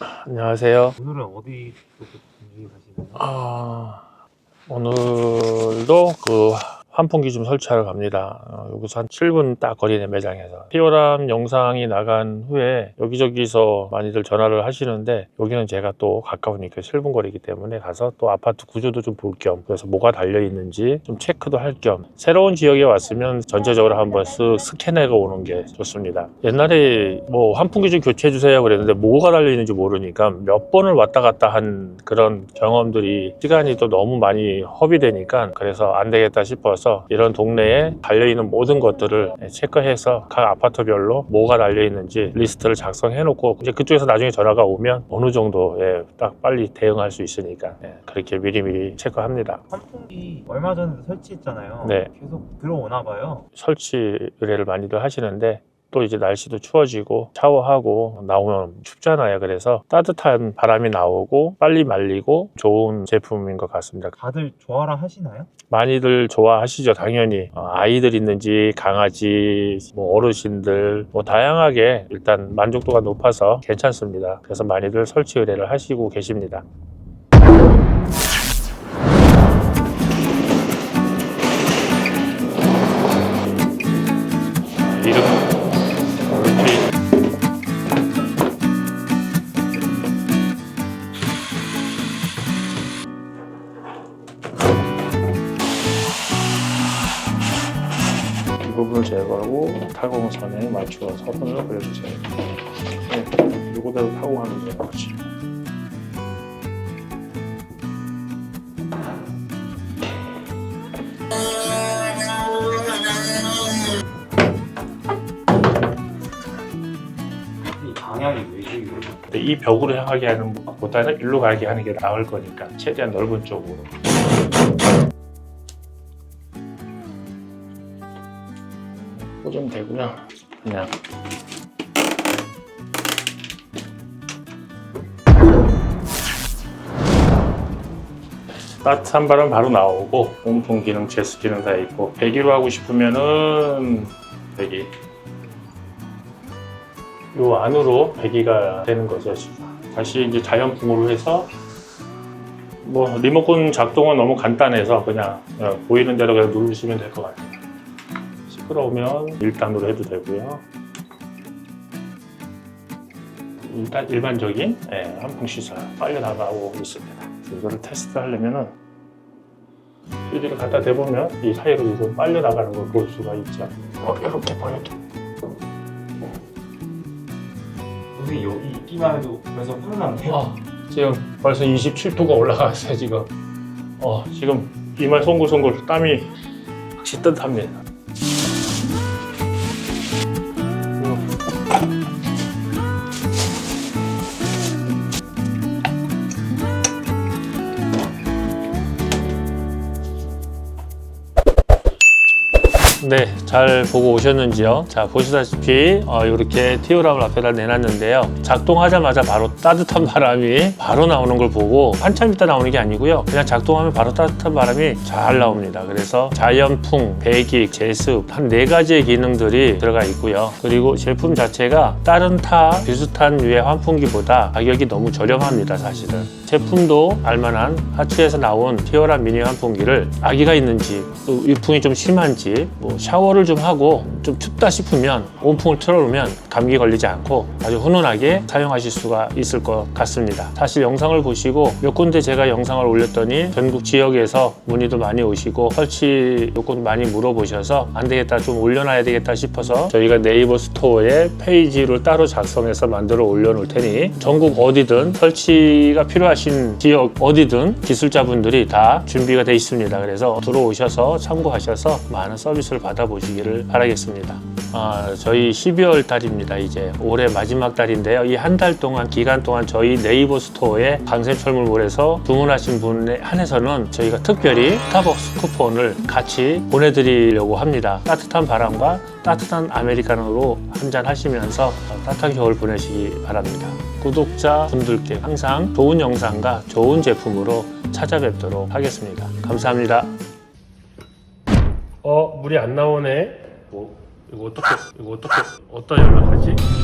안녕하세요. 오늘은 어디 준비하시나요? 아, 오늘도 그 환풍기 좀 설치하러 갑니다. 어, 여기서 한 7분 딱 거리네 매장에서. 피오람 영상이 나간 후에 여기저기서 많이들 전화를 하시는데 여기는 제가 또 가까우니까 7분 거리기 때문에 가서 또 아파트 구조도 좀 볼 겸 그래서 뭐가 달려 있는지 좀 체크도 할 겸 새로운 지역에 왔으면 전체적으로 한번 쓱 스캔해가 오는 게 좋습니다. 옛날에 뭐 환풍기 좀 교체해 주세요 그랬는데 뭐가 달려 있는지 모르니까 몇 번을 왔다 갔다 한 그런 경험들이 시간이 또 너무 많이 허비되니까 그래서 안 되겠다 싶어서 이런 동네에 달려 있는 모든 것들을 체크해서 각 아파트별로 뭐가 달려 있는지 리스트를 작성해 놓고 이제 그쪽에서 나중에 전화가 오면 어느 정도에 딱 빨리 대응할 수 있으니까 예, 그렇게 미리미리 체크합니다. 환풍기 얼마 전에 설치했잖아요. 네. 계속 들어오나 봐요. 설치 의뢰를 많이들 하시는데 또 이제 날씨도 추워지고 샤워하고 나오면 춥잖아요. 그래서 따뜻한 바람이 나오고 빨리 말리고 좋은 제품인 것 같습니다. 다들 좋아라 하시나요? 많이들 좋아하시죠, 당연히. 어, 아이들 있는지, 강아지, 뭐 어르신들, 뭐 다양하게 일단 만족도가 높아서 괜찮습니다. 그래서 많이들 설치 의뢰를 하시고 계십니다. 이름, 이 부분을 제거하고 타공선에 맞추어 서 선을 그려주세요. 네, 이거대로 타공하면 방향이 외곽으로. 근데 이 벽으로 향하게 하는 것보다는 일로 가게 하는 게 나을 거니까 최대한 넓은 쪽으로. 꽂으면 되고요. 그냥 따뜻한 바람 바로 나오고 온풍 기능, 제스 기능 다 있고 배기로 하고 싶으면은 배기 요 안으로 배기가 되는 거죠. 다시 이제 자연풍으로 해서 뭐 리모컨 작동은 너무 간단해서 그냥 어, 보이는 대로 그냥 누르시면 될 것 같아요 시끄러우면 1단으로 해도 되고요. 일단 일반적인 예, 환풍 시설 빨려 나가고 있습니다. 이거를 테스트 하려면은 휴지를 갖다 대보면 이 사이로 이거 빨려 나가는 걸 볼 수가 있죠 어, 이렇게 보여도 여기 여기 있기만 해도 벌써 편한데요. 어, 지금 벌써 27도가 올라갔어요 지금. 어 지금 이마 송글송글 땀이 확실히 뜨뜻합니다 네, 잘 보고 오셨는지요? 자, 보시다시피 어, 이렇게 티오랍을 앞에다 내놨는데요. 작동하자마자 바로 따뜻한 바람이 바로 나오는 걸 보고 한참 있다 나오는 게 아니고요. 그냥 작동하면 바로 따뜻한 바람이 잘 나옵니다. 그래서 자연풍, 배기, 제습 한 네 가지의 기능들이 들어가 있고요. 그리고 제품 자체가 다른 타 비슷한 유의 환풍기보다 가격이 너무 저렴합니다, 사실은. 제품도 알만한 하츠에서 나온 티오랍 미니 환풍기를 아기가 있는지 또 유풍이 좀 심한지 뭐 샤워를 좀 하고 좀 춥다 싶으면 온풍을 틀어놓으면 감기 걸리지 않고 아주 훈훈하게 사용하실 수가 있을 것 같습니다. 사실 영상을 보시고 몇 군데 제가 영상을 올렸더니 전국 지역에서 문의도 많이 오시고 설치 요건 많이 물어보셔서 안 되겠다 좀 올려놔야 되겠다 싶어서 저희가 네이버 스토어에 페이지를 따로 작성해서 만들어 올려놓을 테니 전국 어디든 설치가 필요하신 지역 어디든 기술자분들이 다 준비가 돼 있습니다. 그래서 들어오셔서 참고하셔서 많은 서비스를 받아보시기를 바라겠습니다. 아, 저희 12월 달입니다. 이제 올해 마지막 달인데요. 이 한 달 동안 기간 동안 저희 네이버 스토어에 강샘철물몰에서 주문하신 분에 한해서는 저희가 특별히 스타벅스 쿠폰을 같이 보내드리려고 합니다. 따뜻한 바람과 따뜻한 아메리카노로 한잔 하시면서 따뜻한 겨울 보내시기 바랍니다. 구독자 분들께 항상 좋은 영상과 좋은 제품으로 찾아뵙도록 하겠습니다. 감사합니다. 어, 물이 안 나오네. 뭐, 이거 어떻게, 이거 어떻게, 어디다 연락하지?